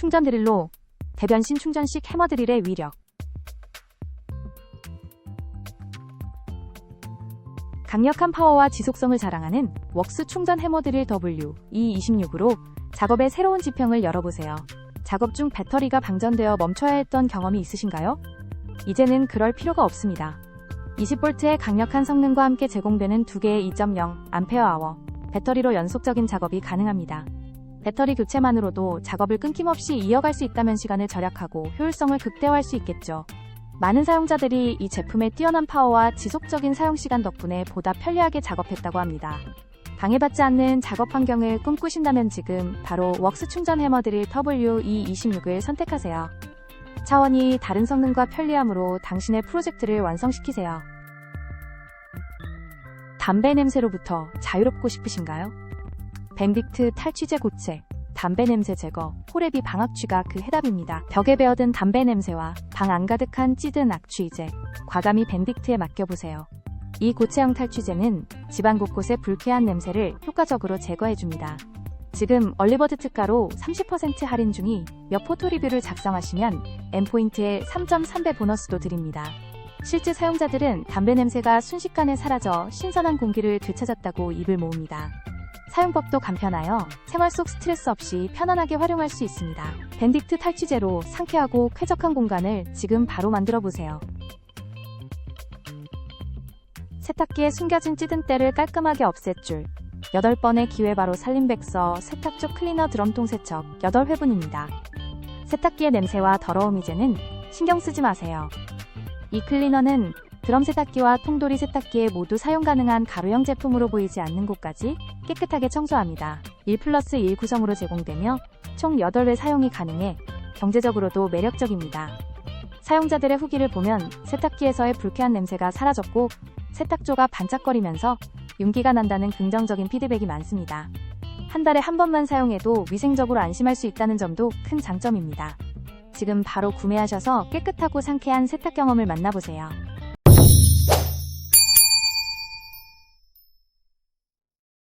충전 드릴로 대변신 충전식 해머 드릴의 위력. 강력한 파워와 지속성을 자랑하는 웍스 충전 해머 드릴 W E26으로 작업의 새로운 지평을 열어보세요. 작업 중 배터리가 방전되어 멈춰야 했던 경험이 있으신가요? 이제는 그럴 필요가 없습니다. 20V의 강력한 성능과 함께 제공되는 두 개의 2.0A 배터리로 연속적인 작업이 가능합니다. 배터리 교체만으로도 작업을 끊김없이 이어갈 수 있다면 시간을 절약하고 효율성을 극대화할 수 있겠죠. 많은 사용자들이 이 제품의 뛰어난 파워와 지속적인 사용 시간 덕분에 보다 편리하게 작업했다고 합니다. 방해받지 않는 작업 환경을 꿈꾸신다면 지금 바로 웍스 충전 해머 드릴 WE26을 선택하세요. 차원이 다른 성능과 편리함으로 당신의 프로젝트를 완성시키세요. 담배 냄새로부터 자유롭고 싶으신가요? 밴딕트 탈취제 고체, 담배 냄새 제거, 호레비 방악취가 그 해답입니다. 벽에 베어든 담배 냄새와 방 안 가득한 찌든 악취이제, 과감히 밴딕트에 맡겨보세요. 이 고체형 탈취제는 집안 곳곳의 불쾌한 냄새를 효과적으로 제거해줍니다. 지금 얼리버드 특가로 30% 할인 중이 몇 포토 리뷰를 작성하시면 M포인트에 3.3배 보너스도 드립니다. 실제 사용자들은 담배 냄새가 순식간에 사라져 신선한 공기를 되찾았다고 입을 모읍니다. 사용법도 간편하여 생활 속 스트레스 없이 편안하게 활용할 수 있습니다. 밴딕트 탈취제로 상쾌하고 쾌적한 공간을 지금 바로 만들어 보세요. 세탁기에 숨겨진 찌든 때를 깔끔하게 없앨 줄. 8번의 기회 바로 살림백서 세탁조 클리너 드럼통 세척 8회분입니다. 세탁기의 냄새와 더러움 이제는 신경 쓰지 마세요. 이 클리너는 드럼 세탁기와 통돌이 세탁기에 모두 사용 가능한 가루형 제품으로 보이지 않는 곳까지 깨끗하게 청소합니다. 1 플러스 1 구성으로 제공되며 총 8회 사용이 가능해 경제적으로도 매력적입니다. 사용자들의 후기를 보면 세탁기에서의 불쾌한 냄새가 사라졌고 세탁조가 반짝거리면서 윤기가 난다는 긍정적인 피드백이 많습니다. 한 달에 한 번만 사용해도 위생적으로 안심할 수 있다는 점도 큰 장점입니다. 지금 바로 구매하셔서 깨끗하고 상쾌한 세탁 경험을 만나보세요.